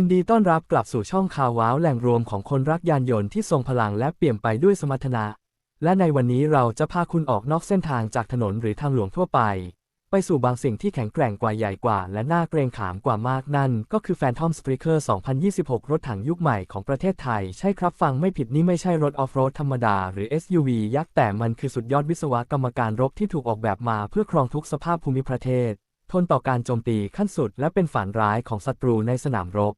ยินดีต้อนรับกลับสู่ช่องข่าวว้าวแหล่งรวมของคนรักยานยนต์ที่ทรงพลังและเปี่ยมไปด้วยสมรรถนะ และในวันนี้เราจะพาคุณออกนอกเส้นทางจากถนนหรือทางหลวงทั่วไป ไปสู่บางสิ่งที่แข็งแกร่งกว่าใหญ่กว่า และน่าเกรงขามกว่ามากนั่น ก็คือ Phantom Streaker 2026 รถถังยุคใหม่ของประเทศไทย ใช่ครับฟังไม่ผิดนี่ไม่ใช่รถออฟโรดธรรมดาหรือ SUV ยักษ์แต่มันคือสุดยอดวิศวกรรมการรบที่ถูกออกแบบมาเพื่อครองทุกสภาพภูมิประเทศทนต่อการโจมตีขั้นสุดและเป็นฝันร้ายของศัตรูในสนามรบ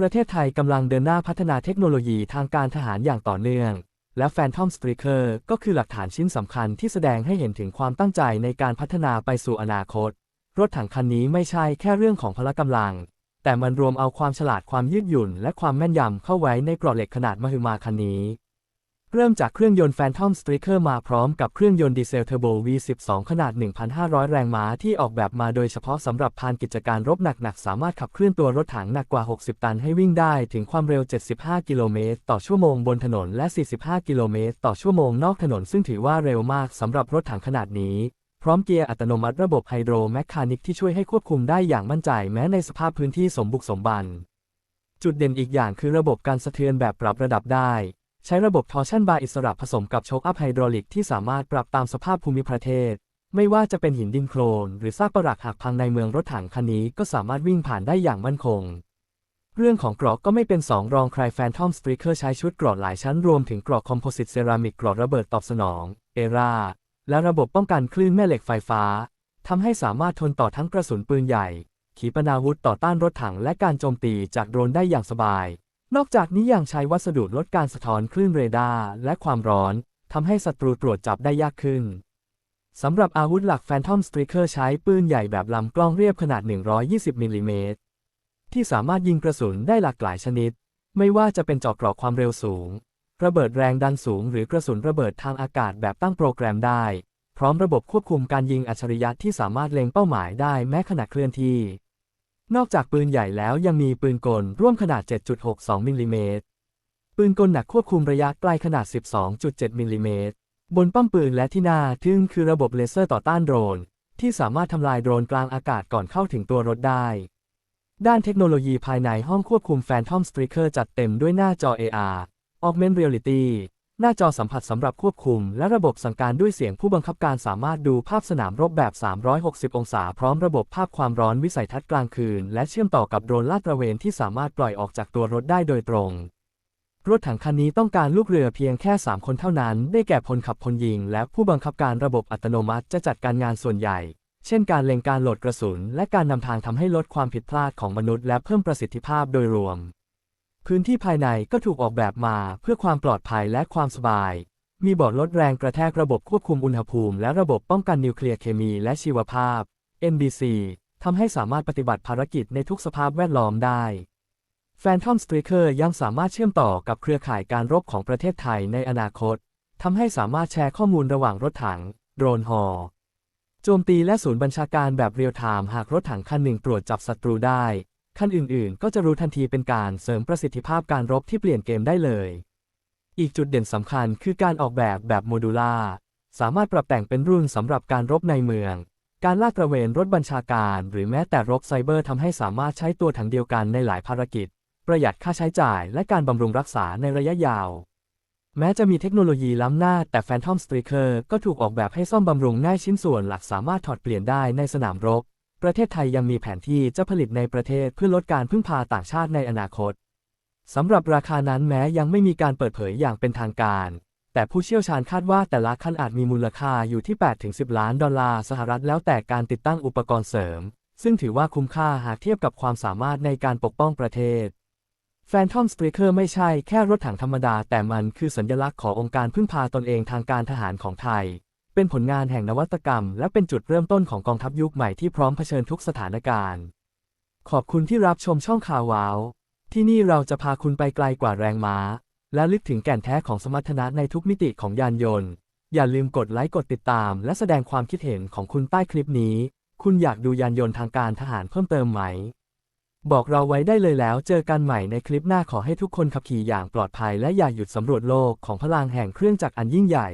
ประเทศไทยกำลังเดินหน้าพัฒนาเทคโนโลยีทางการทหารอย่างต่อเนื่อง และ Phantom Striker ก็คือหลักฐานชิ้นสำคัญที่แสดงให้เห็นถึงความตั้งใจในการพัฒนาไปสู่อนาคต รถถังคันนี้ไม่ใช่แค่เรื่องของพละกำลัง แต่มันรวมเอาความฉลาดความยืดหยุ่น และความแม่นยำเข้าไว้ในกรอบเหล็กขนาดมหึมาคันนี้ เริ่มจากเครื่องยนต์ Phantom Streaker มาพร้อมกับเครื่องยนต์ดีเซลเทอร์โบ V12 ขนาด 1,500 แรงม้าที่ออกแบบมาโดยเฉพาะสำหรับพานกิจการรบหนักๆ สามารถขับเคลื่อนตัวรถถังหนักกว่า 60 ตันให้วิ่งได้ถึงความเร็ว 75 กิโลเมตรต่อชั่วโมงบนถนนและ 45 กิโลเมตรต่อชั่วโมงนอกถนนซึ่งถือว่าเร็วมากสำหรับรถถังขนาดนี้พร้อมเกียร์อัตโนมัติระบบไฮโดรแมคคานิกที่ช่วยให้ควบคุมได้อย่างมั่นใจแม้ในสภาพพื้นที่สมบุกสมบัน จุดเด่นอีกอย่างคือระบบการสะเทือนแบบปรับระดับได้ ใช้ระบบทอร์ชันบาร์อิสระผสมกับโชคอัพไฮดรอลิกที่สามารถปรับตามสภาพภูมิประเทศ ไม่ว่าจะเป็นหินดินโคลน หรือซากปรักหักพังในเมืองรถถังคันนี้ก็สามารถวิ่งผ่านได้อย่างมั่นคง เรื่องของเกราะก็ไม่เป็นสองรองใครแฟนทอมสตรีเกอร์ใช้ชุดเกราะหลายชั้นรวมถึงเกราะคอมโพสิตเซรามิกเกราะระเบิดตอบสนอง เอราและระบบป้องกันคลื่นแม่เหล็กไฟฟ้าทำให้สามารถทนต่อทั้งกระสุนปืนใหญ่ ขีปนาวุธต่อต้านรถถังและการโจมตีจากโดรนได้อย่างสบาย นอกจากนี้ยังใช้วัสดุลดการสะท้อนคลื่นเรดาร์และความร้อนทำให้ศัตรูตรวจจับได้ยากขึ้น สำหรับอาวุธหลัก Phantom Streaker ใช้ปืนใหญ่แบบลำกล้องเรียบขนาด 120มิลลิเมตรที่สามารถยิงกระสุนได้หลากหลายชนิด ไม่ว่าจะเป็นเจอกกรอกความเร็วสูง ระเบิดแรงดันสูง หรือกระสุนระเบิดทางอากาศแบบตั้งโปรแกรมได้ พร้อมระบบควบคุมการยิงอัจฉริยะที่สามารถเล็งเป้าหมายได้แม้ขณะเคลื่อนที่ นอกจากปืนใหญ่แล้วยังมีปืนกลร่วมขนาด 7.62มิลลิเมตร ปืนกลหนักควบคุมระยะไกลขนาด 12.7มิลลิเมตร บนป้อมปืนและที่หน้าทึ่งคือระบบเลเซอร์ต่อต้านโดรน ที่สามารถทำลายโดรนกลางอากาศก่อนเข้าถึงตัวรถได้ ด้านเทคโนโลยีภายในห้องควบคุม Phantom Streaker จัดเต็มด้วยหน้าจอ AR Augmented Reality หน้าจอสัมผัสสำหรับควบคุม และระบบสั่งการด้วยเสียงผู้บังคับการสามารถดูภาพสนามรบแบบ 360 องศา พร้อมระบบภาพความร้อนวิสัยทัศน์กลางคืน และเชื่อมต่อกับโดรนลาดตระเวนที่สามารถปล่อยออกจากตัวรถได้โดยตรง รถถังคันนี้ต้องการลูกเรือเพียงแค่ 3 คนเท่านั้น ได้แก่พลขับพลยิง และผู้บังคับการระบบอัตโนมัติจะจัดการงานส่วนใหญ่ เช่น การเล็งการโหลดกระสุน และการนำทางทำให้ลดความผิดพลาดของมนุษย์ และเพิ่มประสิทธิภาพโดยรวม พื้นที่ภายในก็ถูกออกแบบมาเพื่อความปลอดภัยและความสบาย มีบอร์ดลดแรงกระแทกระบบควบคุมอุณหภูมิ และระบบป้องกันนิวเคลียร์เคมีและชีวภาพ NBC ทำให้สามารถปฏิบัติภารกิจในทุกสภาพแวดล้อมได้ Phantom Streaker ยังสามารถเชื่อมต่อกับเครือข่ายการรบของประเทศไทยในอนาคตทำให้สามารถแชร์ข้อมูลระหว่างรถถัง โดรนฮอโจมตีและศูนย์บัญชาการแบบเรียลไทม์หากรถถังคันหนึ่งตรวจจับศัตรูได้ คันอื่นๆ ก็จะรู้ทันทีเป็นการเสริมประสิทธิภาพการรบที่เปลี่ยนเกมได้เลย อีกจุดเด่นสำคัญคือการออกแบบแบบโมดูล่า สามารถปรับแต่งเป็นรุ่นสำหรับการรบในเมือง การลาดตระเวนรถบัญชาการ หรือแม้แต่รบไซเบอร์ทำให้สามารถใช้ตัวถังเดียวกันในหลายภารกิจ ประหยัดค่าใช้จ่ายและการบำรุงรักษาในระยะยาว แม้จะมีเทคโนโลยีล้ำหน้าแต่ Phantom Streaker ก็ถูกออกแบบให้ซ่อมบำรุงง่ายชิ้นส่วนหลักสามารถถอดเปลี่ยนได้ในสนามรบ ประเทศไทยยังมีแผนที่จะผลิตในประเทศเพื่อลดการพึ่งพาต่างชาติในอนาคต สำหรับราคานั้นแม้ยังไม่มีการเปิดเผยอย่างเป็นทางการ แต่ผู้เชี่ยวชาญคาดว่าแต่ละคันอาจมีมูลค่าอยู่ที่ 8-10 ล้านดอลลาร์สหรัฐแล้วแต่การติดตั้งอุปกรณ์เสริม ซึ่งถือว่าคุ้มค่าหากเทียบกับความสามารถในการปกป้องประเทศ Phantom Streaker ไม่ใช่แค่รถถังธรรมดา แต่มันคือสัญลักษณ์ขององค์การพึ่งพาตนเองทางการทหารของไทย เป็นผลงานแห่งนวัตกรรม และเป็นจุดเริ่มต้นของกองทัพยุคใหม่ที่พร้อมเผชิญทุกสถานการณ์ ขอบคุณที่รับชมช่องข่าวว้าว ที่นี่เราจะพาคุณไปไกลกว่าแรงม้า และลึกถึงแก่นแท้ของสมรรถนะในทุกมิติของยานยนต์ อย่าลืมกดไลค์กดติดตาม และแสดงความคิดเห็นของคุณใต้คลิปนี้ คุณอยากดูยานยนต์ทางการทหารเพิ่มเติมไหม บอกเราไว้ได้เลยแล้วเจอกันใหม่ในคลิปหน้าขอให้ทุกคนขับขี่อย่างปลอดภัยและอย่าหยุดสำรวจโลกของพลังแห่งเครื่องจักรอันยิ่งใหญ่